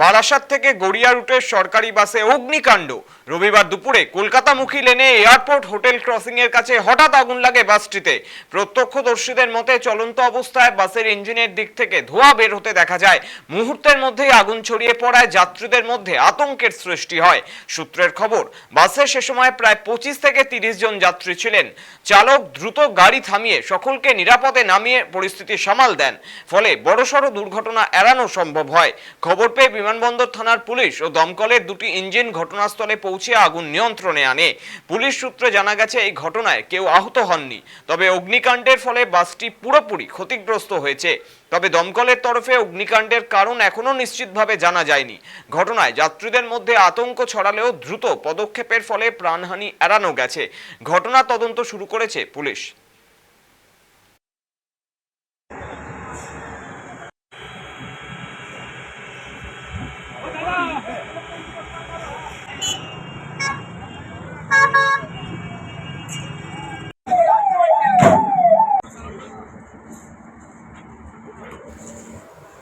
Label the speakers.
Speaker 1: বারাসাত থেকে গড়িয়া রুটের সরকারি বাসে অগ্নিকাণ্ড। রবিবার দুপুরে কলকাতামুখী লেনে এয়ারপোর্ট হোটেল ক্রসিং এর কাছে হঠাৎ আগুন লাগে বাসটিতে। প্রত্যক্ষদর্শীদের মতে চলন্ত অবস্থায় বাসের ইঞ্জিনের দিক থেকে ধোঁয়া বের হতে দেখা যায়। মুহূর্তের মধ্যেই আগুন ছড়িয়ে পড়ায় যাত্রীদের মধ্যে আতঙ্কের সৃষ্টি হয়। সূত্রের খবর, বাসে সে সময় প্রায় পঁচিশ থেকে তিরিশ জন যাত্রী ছিলেন। চালক দ্রুত গাড়ি থামিয়ে সকলকে নিরাপদে নামিয়ে পরিস্থিতি সামাল দেন। ফলে বড়সড় দুর্ঘটনা এড়ানো সম্ভব হয়। খবর পেয়ে বিমানবন্দর থানার পুলিশ ও দমকলের দুটি ইঞ্জিন ঘটনাস্থলে পৌঁছে আগুন নিয়ন্ত্রণে আনে। পুলিশ সূত্রে জানা গেছে, এই ঘটনায় কেউ আহত হননি। তবে অগ্নিকাণ্ডের ফলে বাসটি পুরোপুরি ক্ষতিগ্রস্ত হয়েছে। তবে দমকলের তরফে অগ্নিকাণ্ডের কারণ এখনও নিশ্চিতভাবে জানা যায়নি। ঘটনায় যাত্রীদের মধ্যে আতঙ্ক ছড়ালেও দ্রুত পদক্ষেপের ফলে প্রাণহানি এড়ানো গেছে। ঘটনা তদন্ত শুরু করেছে পুলিশ। Thank you.